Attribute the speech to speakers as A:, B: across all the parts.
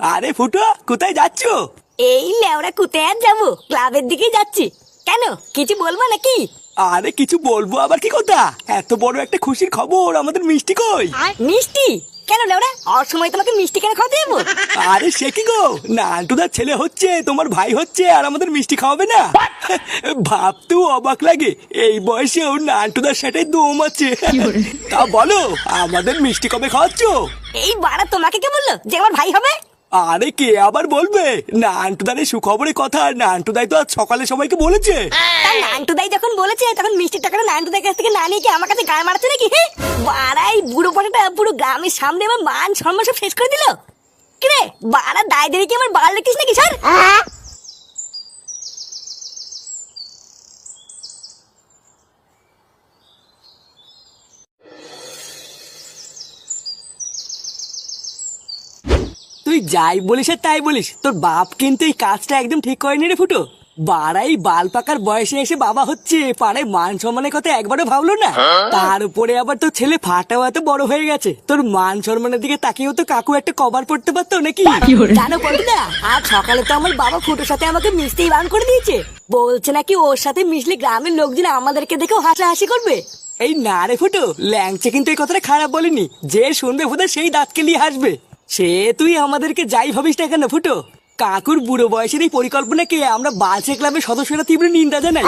A: আরে ফুটো কোথায় যাচ্ছ?
B: এই লেওরা কোথায় আর যাব? ক্লাবের দিকে যাচ্ছি। কেন? কিছু বলব নাকি?
A: আরে কিছু বলব আবার কি কথা? এত বড় একটা খুশির খবর আমাদের মিষ্টি কই?
B: মিষ্টি? কেন লেওরা অসময় তোমাকে মিষ্টি কেন খাওয়াতে যাব?
A: আরে সে কি গো? নান্টুদার ছেলে হচ্ছে তোমার ভাই হচ্ছে আর আমাদের মিষ্টি খাওয়াবে না? ভাবতেও অবাক লাগে এই বয়সেও নান্টুদার সাথে দম আছে। তা বলো আমাদের মিষ্টি কবে খাওয়াচ্ছ?
B: এই বাড়া তোমাকে কে বলল যে আমার ভাই হবে?
A: আরে কে আবার বলবে? নান্টুদার সুখবরের কথা নান্টুদাই তো আজ সকালে সবাইকে বলেছে।
B: নান্টুদাই যখন বলেছে, তখন মিষ্টির টাকাটা নান্টুদার কাছ থেকে না নিয়ে কি আমার কাছে গায়ে মারছে নাকি বাড়াই বুড়ো পটাটা পুরো গ্রামের সামনে আমার মান সম্মান সব শেষ করে দিল। কিরে, বাড়া দায় দেরি কি আমার বাড়া লিখিস নাকি স্যার
A: তুই যাই বলিস আর তাই বলিস। তোর বাপ কিন্তু এই কাজটা একদম ঠিক করেনি রে ফুটো। বাড়াই বাল পাকার বয়সে এসে বাবা হচ্ছে পাড়ায় মান সম্মানের কথা একবারও ভাবলো না। তার উপরে আবার তোর ছেলে ফাটাও এত বড় হয়ে গেছে। তোর মান সম্মানের দিকে তাকিয়েও তো কাকু একটা কভার পড়তে পারতো নাকি?
B: জানো না আজ সকালে তো আমার বাবা ফুটোর সাথে আমাকে মিশতেই বান করে দিয়েছে। বলছে নাকি ওর সাথে মিশলে গ্রামের লোকজন আমাদেরকে দেখেও হাসাহাসি করবে।
A: এই না রে ফুটো ল্যাংচে কিন্তু এই কথাটা খারাপ বলেনি। যে শুনবে ফুটো সেই দাঁতকে নিয়ে হাসবে। সে তুই আমাদেরকে যাই ভাবিস না কেন, ফুটো? কাকুর বুড়ো বয়সের এই পরিকল্পনাকে আমরা বালছে ক্লাবের সদস্যরা তীব্র নিন্দা জানাই।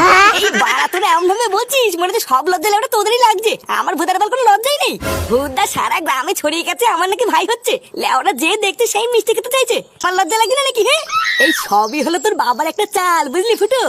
B: তোরা এমন ভাবে বলছিস? মনে হচ্ছে সব লজ্জা লেওটা তোদেরই লাগছে। আমার ভূতের বল কোনো লজ্জাই নেই। ভূতদা সারা গ্রামে ছড়িয়ে গেছে, আমার নাকি ভাই হচ্ছে। লেওরা যে দেখতে সেই মিষ্টি খেতে চাইছে। আমার লজ্জা লাগে না নাকি হ্যাঁ এই সবই হলো তোর বাবার একটা চাল, বুঝলি ফুটো?